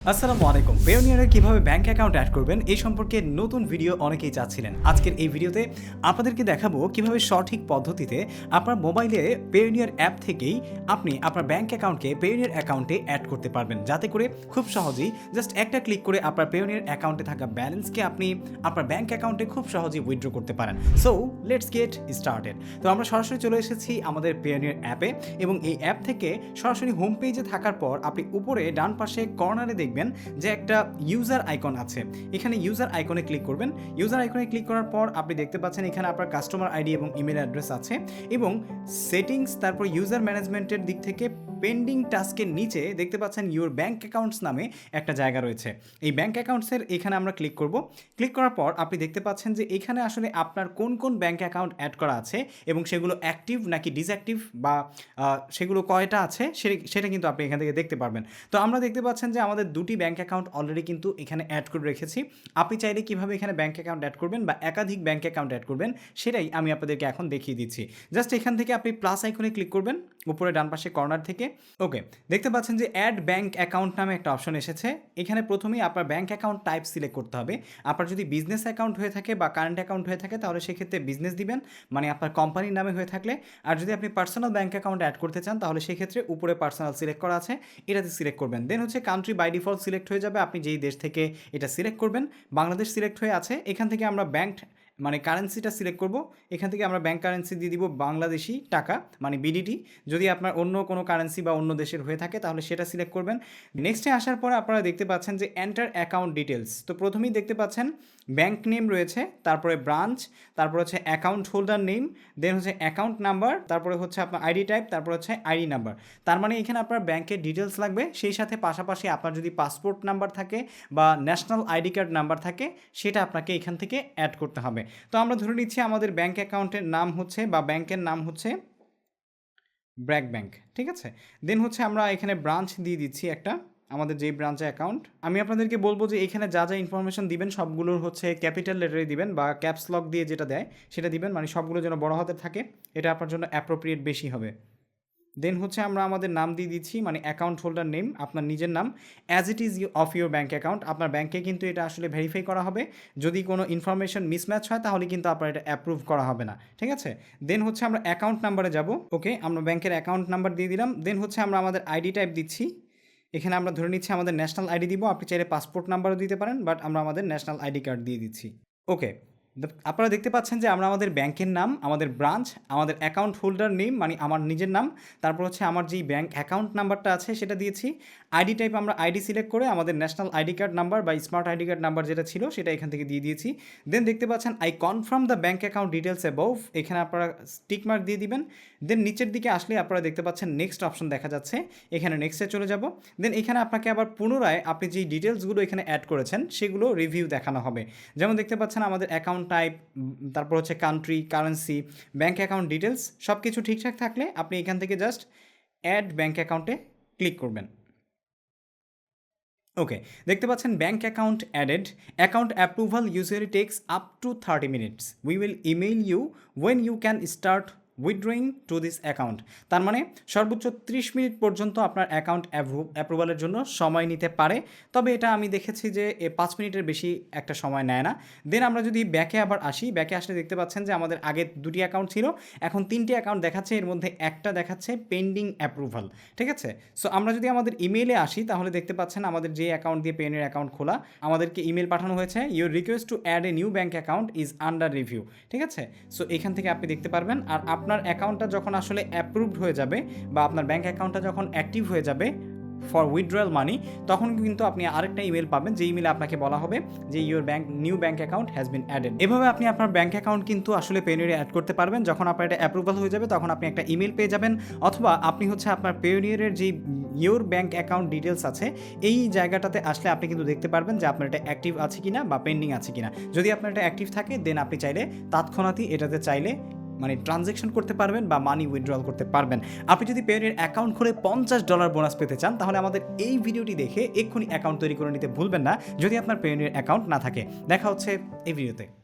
আসসালামু আলাইকুম। পেওনিয়ারে কীভাবে ব্যাংক অ্যাকাউন্ট অ্যাড করবেন এই সম্পর্কে নতুন ভিডিও অনেকেই চাচ্ছিলেন। আজকের এই ভিডিওতে আপনাদেরকে দেখাবো কীভাবে সঠিক পদ্ধতিতে আপনার মোবাইলে পেওনিয়ার অ্যাপ থেকেই আপনি আপনার ব্যাংক অ্যাকাউন্টকে পেওনিয়ার অ্যাকাউন্টে অ্যাড করতে পারবেন। যাতে করে খুব সহজেই জাস্ট একটা ক্লিক করে আপনার পেওনিয়ার অ্যাকাউন্টে থাকা ব্যালেন্সকে আপনি আপনার ব্যাংক অ্যাকাউন্টে খুব সহজেই উইথড্র করতে পারেন। সো লেটস গেট স্টার্টেড তো আমরা সরাসরি চলে এসেছি আমাদের পেওনিয়ার অ্যাপে এবং এই অ্যাপ থেকে সরাসরি হোম পেজে থাকার পর আপনি উপরে ডান পাশে কর্নারে দেখবেন যে একটা ইউজার আইকন আছে। এখানে ইউজার আইকনে ক্লিক করবেন। ইউজার আইকনে ক্লিক করার পর আপনি দেখতে পাচ্ছেন এখানে আপনার কাস্টমার আইডি এবং ইমেল অ্যাড্রেস আছে এবং সেটিংস তারপর ইউজার ম্যানেজমেন্টের দিক থেকে পেন্ডিং টাস্কের নিচে দেখতে পাচ্ছেন ইউর ব্যাঙ্ক অ্যাকাউন্টস নামে একটা জায়গা রয়েছে। এই ব্যাঙ্ক অ্যাকাউন্টসের এখানে আমরা ক্লিক করব। ক্লিক করার পর আপনি দেখতে পাচ্ছেন যে এখানে আসলে আপনার কোন কোন ব্যাঙ্ক অ্যাকাউন্ট অ্যাড করা আছে এবং সেগুলো অ্যাক্টিভ নাকি ডিসঅ্যাক্টিভ বা সেগুলো কয়টা আছে সেটা কিন্তু আপনি এখান থেকে দেখতে পারবেন। তো আমরা দেখতে পাচ্ছেন যে আমাদের দুটি ব্যাঙ্ক অ্যাকাউন্ট অলরেডি কিন্তু এখানে অ্যাড করে রেখেছি। আপনি চাইলে কীভাবে এখানে ব্যাঙ্ক অ্যাকাউন্ট অ্যাড করবেন বা একাধিক ব্যাঙ্ক অ্যাকাউন্ট অ্যাড করবেন সেটাই আমি আপনাদেরকে এখন দেখিয়ে দিচ্ছি। জাস্ট এখান থেকে আপনি প্লাস আইকনে ক্লিক করবেন, উপরে ডান পাশে কর্নার থেকে। ওকে দেখতে পাচ্ছেন যে অ্যাড ব্যাংক অ্যাকাউন্ট নামে একটা অপশন এসেছে। এখানে প্রথমেই আপনার ব্যাংক অ্যাকাউন্ট টাইপ সিলেক্ট করতে হবে। আপনার যদি বিজনেস অ্যাকাউন্ট হয়ে থাকে বা কারেন্ট অ্যাকাউন্ট হয়ে থাকে, তাহলে সেক্ষেত্রে বিজনেস দিবেন মানে আপনার কোম্পানির নামে হয়ে থাকলে। আর যদি আপনি পার্সোনাল ব্যাংক অ্যাকাউন্ট অ্যাড করতে চান, তাহলে সেক্ষেত্রে উপরে পার্সোনাল সিলেক্ট করা আছে, এটাতে সিলেক্ট করবেন। দেন হচ্ছে কান্ট্রি বাই ডিফল্ট সিলেক্ট হয়ে যাবে, আপনি যেই দেশ থেকে এটা সিলেক্ট করবেন। বাংলাদেশ সিলেক্ট হয়ে আছে, এখান থেকে আমরা ব্যাংক মানে কারেন্সিটা সিলেক্ট করব, এখান থেকে আমরা ব্যাংক কারেন্সি দিয়ে দিব বাংলাদেশি টাকা মানে বিডিটি যদি আপনার অন্য কোনো কারেন্সি বা অন্য দেশের হয়ে থাকে, তাহলে সেটা সিলেক্ট করবেন। নেক্সটে আসার পরে আপনারা দেখতে পাচ্ছেন যে এন্টার অ্যাকাউন্ট ডিটেলস তো প্রথমেই দেখতে পাচ্ছেন ব্যাংক নেম রয়েছে, তারপরে ব্রাঞ্চ তারপরে হচ্ছে অ্যাকাউন্ট হোল্ডার নেম দেন হচ্ছে অ্যাকাউন্ট নাম্বার তারপরে হচ্ছে আপনার আইডি টাইপ তারপর হচ্ছে আইডি নাম্বার তার মানে এখানে আপনার ব্যাংকের ডিটেলস লাগবে, সেই সাথে পাশাপাশি আপনার যদি পাসপোর্ট নাম্বার থাকে বা ন্যাশনাল আইডি কার্ড নাম্বার থাকে, সেটা আপনাকে এখান থেকে অ্যাড করতে হবে। তো আমরা ধরে নিচ্ছি আমাদের ব্যাংক অ্যাকাউন্টের নাম হচ্ছে বা ব্যাংকের নাম হচ্ছে ব্র্যাক ব্যাংক ঠিক আছে? দেন হচ্ছে আমরা এখানে ব্রাঞ্চ দিয়ে দিচ্ছি একটা, আমাদের যে ব্রাঞ্চে অ্যাকাউন্ট আমি আপনাদেরকে বলব যে এখানে যা যা ইনফরমেশন দিবেন, সবগুলোর হচ্ছে ক্যাপিটাল লেটারে দিবেন বা ক্যাপস লক দিয়ে যেটা দেয়, সেটা দিবেন। মানে সবগুলো যেন বড় হাতে থাকে, এটা আপনার জন্য অ্যাপ্রোপ্রিয়েট বেশি হবে। দেন হচ্ছে আমরা আমাদের নাম দিয়ে দিচ্ছি মানে অ্যাকাউন্ট হোল্ডার নেম আপনার নিজের নাম as it is of your bank account আপনার ব্যাংকে কিন্তু এটা আসলে ভেরিফাই করা হবে। যদি কোনো ইনফরমেশন মিসম্যাচ হয়, তাহলে কিন্তু আপনার এটা অ্যাপ্রুভ করা হবে না, ঠিক আছে? দেন হচ্ছে আমরা অ্যাকাউন্ট নাম্বারে যাব ওকে আমরা ব্যাংকের অ্যাকাউন্ট নাম্বার দিয়ে দিলাম। দেন হচ্ছে আমরা আমাদের আইডি টাইপ দিচ্ছি। এখানে আমরা ধরে নিচ্ছি আমাদের ন্যাশনাল আইডি দিব, আপনি চাইলে পাসপোর্ট নাম্বারও দিতে পারেন বাট আমরা আমাদের ন্যাশনাল আইডি কার্ড দিয়ে দিচ্ছি ওকে আপনারা দেখতে পাচ্ছেন যে আমরা আমাদের ব্যাংকের নাম, আমাদের ব্রাঞ্চ, আমাদের অ্যাকাউন্ট হোল্ডার নেম মানে আমার নিজের নাম, তারপর হচ্ছে আমার যেই ব্যাংক অ্যাকাউন্ট নাম্বারটা আছে সেটা দিয়েছি। আইডি টাইপ আমরা আইডি সিলেক্ট করে আমাদের ন্যাশনাল আইডি কার্ড নাম্বার বা স্মার্ট আইডি কার্ড নাম্বার যেটা ছিল সেটা এখান থেকে দিয়ে দিয়েছি। দেন দেখতে পাচ্ছেন I confirm the bank account details above এখানে আপনারা টিক মার্ক দিয়ে দিবেন। দেন নিচের দিকে আসলে আপনারা দেখতে পাচ্ছেন নেক্সট অপশন দেখা যাচ্ছে, এখানে নেক্সটে চলে যাব। দেন এখানে আপনাকে আবার পুনরায় আপনি যেই ডিটেলসগুলো এখানে অ্যাড করেছেন, সেগুলো রিভিউ দেখানো হবে। যেমন দেখতে পাচ্ছেন আমাদের অ্যাকাউন্ট টাইপ তারপর হচ্ছে country currency bank account details সব কিছু ঠিকঠাক থাকলে আপনি এখান থেকে জাস্ট অ্যাড ব্যাঙ্ক অ্যাকাউন্টে ক্লিক করবেন। ওকে দেখতে পাচ্ছেন bank account added account approval usually takes up to thirty minutes we will email you when you can start withdrawing to this account তার মানে সর্বোচ্চ ত্রিশ মিনিট পর্যন্ত আপনার অ্যাকাউন্ট অ্যাপ্রুভালের জন্য সময় নিতে পারে। তবে এটা আমি দেখেছি যে এ পাঁচ মিনিটের বেশি একটা সময় নেয় না। দেন আমরা যদি ব্যাকে আবার আসি ব্যাকে আসলে দেখতে পাচ্ছেন যে আমাদের আগে দুটি অ্যাকাউন্ট ছিল, এখন তিনটি অ্যাকাউন্ট দেখাচ্ছে, এর মধ্যে একটা দেখাচ্ছে পেন্ডিং অ্যাপ্রুভাল ঠিক আছে? সো আমরা যদি আমাদের ইমেইলে আসি, তাহলে দেখতে পাচ্ছেন আমাদের যে অ্যাকাউন্ট দিয়ে পেনের অ্যাকাউন্ট খোলা, আমাদেরকে ইমেল পাঠানো হয়েছে your request to add a new bank account is under review ঠিক আছে? সো এখান থেকে আপনি দেখতে পারবেন, আর আপনার অ্যাকাউন্টটা যখন আসলে অ্যাপ্রুভড হয়ে যাবে বা আপনার ব্যাঙ্ক অ্যাকাউন্টটা যখন অ্যাক্টিভ হয়ে যাবে ফর উইথড্রয়াল মানি তখন কিন্তু আপনি আরেকটা ইমেল পাবেন। যে ইমেলে আপনাকে বলা হবে যে your bank new bank account has been added এভাবে আপনি আপনার ব্যাংক অ্যাকাউন্ট কিন্তু আসলে পেনিয়ারে অ্যাড করতে পারবেন। যখন আপনার এটা অ্যাপ্রুভাল হয়ে যাবে, তখন আপনি একটা ইমেল পেয়ে যাবেন। অথবা আপনি হচ্ছে আপনার পেনিয়ারের যে ইউর ব্যাংক অ্যাকাউন্ট ডিটেলস আছে, এই জায়গাটাতে আসলে আপনি কিন্তু দেখতে পারবেন যে আপনার এটা অ্যাক্টিভ আছে কিনা বা পেন্ডিং আছে কিনা। যদি আপনার এটা অ্যাক্টিভ থাকে দেন আপনি চাইলে তৎক্ষণাৎই এটাতে চাইলে মানে ট্রানজেকশন করতে পারবেন বা মানি উইথড্রল করতে পারবেন। আপনি যদি পেয়ের অ্যাকাউন্ট খুলে পঞ্চাশ ডলার বোনাস পেতে চান, তাহলে আমাদের এই ভিডিওটি দেখে এক্ষুনি অ্যাকাউন্ট তৈরি করে নিতে ভুলবেন না, যদি আপনার পেয়ের অ্যাকাউন্ট না থাকে। দেখা হচ্ছে এই ভিডিওতে